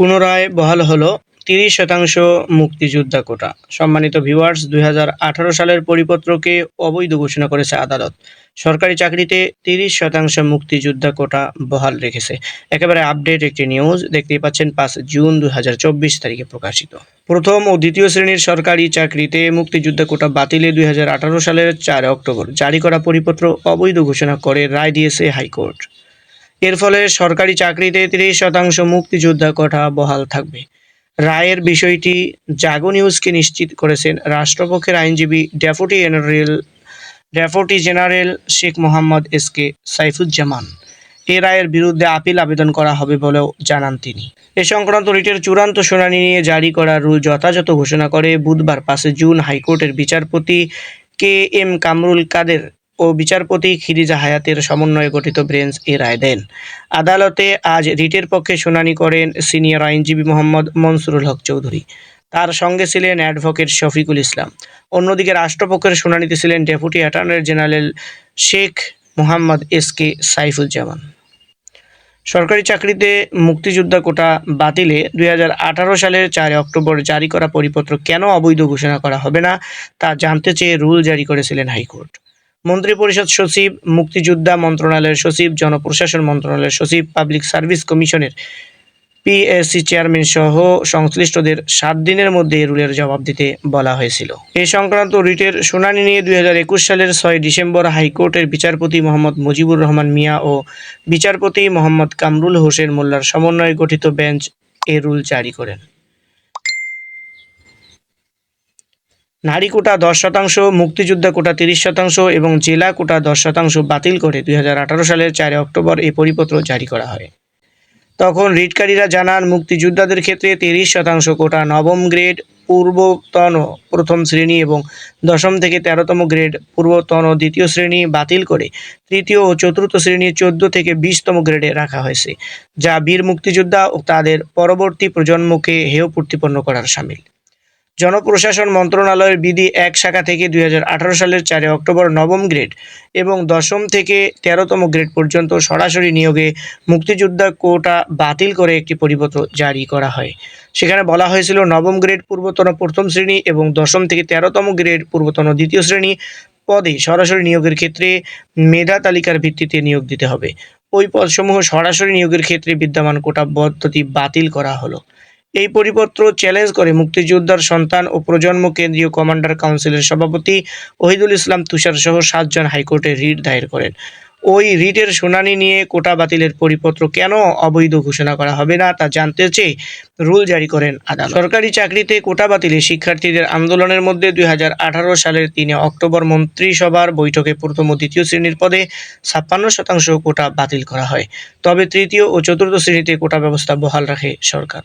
পুনরায় বহাল হলো তিরিশ শতাংশ মুক্তিযোদ্ধা কোটা। সম্মানিত ভিউয়ার্স দুই সালের পরিপত্রকে অবৈধ ঘোষণা করেছে আদালত। সরকারি চাকরিতে তিরিশ শতাংশ মুক্তিযোদ্ধা কোটা বহাল রেখেছে। একেবারে আপডেট একটি নিউজ, দেখতেই পাচ্ছেন পাঁচ জুন দুই হাজার চব্বিশ তারিখে প্রকাশিত। প্রথম ও দ্বিতীয় শ্রেণির সরকারি চাকরিতে মুক্তিযোদ্ধা কোটা বাতিলে দুই হাজার আঠারো সালের চার অক্টোবর। জারি করা পরিপত্র অবৈধ ঘোষণা করে রায় দিয়েছে হাইকোর্ট। এর ফলে সরকারি চাকরিতে তিরিশ শতাংশ মুক্তিযোদ্ধা কোটা বহাল থাকবে। রায়ের বিষয়টি জাগো নিউজকে নিশ্চিত করেছেন রাষ্ট্রপক্ষের আইনজীবী deputy general deputy general Sheikh Mohammad S K Saifuzzaman. এ রায়ের বিরুদ্ধে আপিল আবেদন করা হবে বলেও জানান তিনি। এ সংক্রান্ত রিটের চূড়ান্ত শুনানি নিয়ে জারি করা রুল যথাযথ ঘোষণা করে বুধবার পাঁচে জুন হাইকোর্টের বিচারপতি কে এম কামরুল কাদের ও বিচারপতি খিরিজা হায়াতের সমন্বয়ে গঠিত বেঞ্চ এ রায় দেন। আদালতে আজ রিটের পক্ষে শুনানি করেন সিনিয়র আইনজীবী মোহাম্মদ মনসুরুল হক চৌধুরী। তার সঙ্গে ছিলেন অ্যাডভোকেট শফিকুল ইসলাম। অন্যদিকে রাষ্ট্রপক্ষের শুনানিতে ছিলেন deputy attorney general Sheikh Mohammad S K Saifuzzaman. সরকারি চাকরিতে মুক্তিযোদ্ধা কোটা বাতিলে দুই হাজার আঠারো সালের চার অক্টোবর জারি করা পরিপত্র কেন অবৈধ ঘোষণা করা হবে না, তা জানতে চেয়ে রুল জারি করেছিলেন হাইকোর্ট। মন্ত্রিপরিষদ সচিব, মুক্তিযোদ্ধা মন্ত্রণালয়ের সচিব, জনপ্রশাসন মন্ত্রণালয়ের সচিব, পাবলিক সার্ভিস কমিশনের পিএসসি চেয়ারম্যান সহ সংশ্লিষ্টদের সাত দিনের মধ্যে রুলের জবাব দিতে বলা হয়েছিল। এ সংক্রান্ত রিটের শুনানি নিয়ে দুই হাজার একুশ সালের ছয় ডিসেম্বর হাইকোর্টের বিচারপতি মোহাম্মদ মুজিবুর রহমান মিয়া ও বিচারপতি মোহাম্মদ কামরুল হোসেন মোল্লার সমন্বয়ে গঠিত বেঞ্চ এ রুল জারি করেন। নারী কোটা দশ শতাংশ, মুক্তিযোদ্ধা কোটা তিরিশ শতাংশ এবং জেলা কোটা দশ শতাংশ বাতিল করে দুই হাজার আঠারো সালের চার অক্টোবর এই পরিপত্র জারি করা হয়। তখন রিটকারীরা জানান, মুক্তিযোদ্ধাদের ক্ষেত্রে তিরিশ শতাংশ কোটা নবম গ্রেড পূর্বতন প্রথম শ্রেণি এবং দশম থেকে তেরোতম গ্রেড পূর্বতন দ্বিতীয় শ্রেণি বাতিল করে তৃতীয় ও চতুর্থ শ্রেণি চোদ্দ থেকে বিশতম গ্রেডে রাখা হয়েছে, যা বীর মুক্তিযোদ্ধা ও তাদের পরবর্তী প্রজন্মকে হেয় প্রতিপন্ন করার সামিল। জনপ্রশাসন মন্ত্রণালয়ের বিধি এক শাখা থেকে দুই হাজার আঠারো সালের চারে অক্টোবর নবম গ্রেড এবং দশম থেকে তেরোতম গ্রেড পর্যন্ত সরাসরি নিয়োগে মুক্তিযোদ্ধা কোটা বাতিল করে একটি পরিপত্র জারি করা হয়। সেখানে বলা হয়েছিল, নবম গ্রেড পূর্বতন প্রথম শ্রেণি এবং দশম থেকে তেরোতম গ্রেড পূর্বতন দ্বিতীয় শ্রেণি পদে সরাসরি নিয়োগের ক্ষেত্রে মেধা তালিকার ভিত্তিতে নিয়োগ দিতে হবে। ওই পদসমূহ সরাসরি নিয়োগের ক্ষেত্রে বিদ্যমান কোটা পদ্ধতি বাতিল করা হলো। এই পরিপত্র চ্যালেঞ্জ করে মুক্তিযোদ্ধার সন্তান ও প্রজন্ম কেন্দ্রীয় কমান্ডার কাউন্সিলের সভাপতি ওহিদুল ইসলাম তুষার সহ সাতজন হাইকোর্টে রিট দায়ের করেন। ওই রিটের শুনানি নিয়ে কোটা বাতিলের পরিপত্র কেন অবৈধ ঘোষণা করা হবে না তা জানতে চেয়ে রুল জারি করেন আদালত। সরকারি চাকরিতে কোটা বাতিলে শিক্ষার্থীদের আন্দোলনের মধ্যে দুই হাজার আঠারো সালের তিনে অক্টোবর মন্ত্রিসভার বৈঠকে প্রথম ও দ্বিতীয় শ্রেণির পদে ছাপ্পান্ন শতাংশ কোটা বাতিল করা হয়। তবে তৃতীয় ও চতুর্থ শ্রেণীতে কোটা ব্যবস্থা বহাল রাখে সরকার।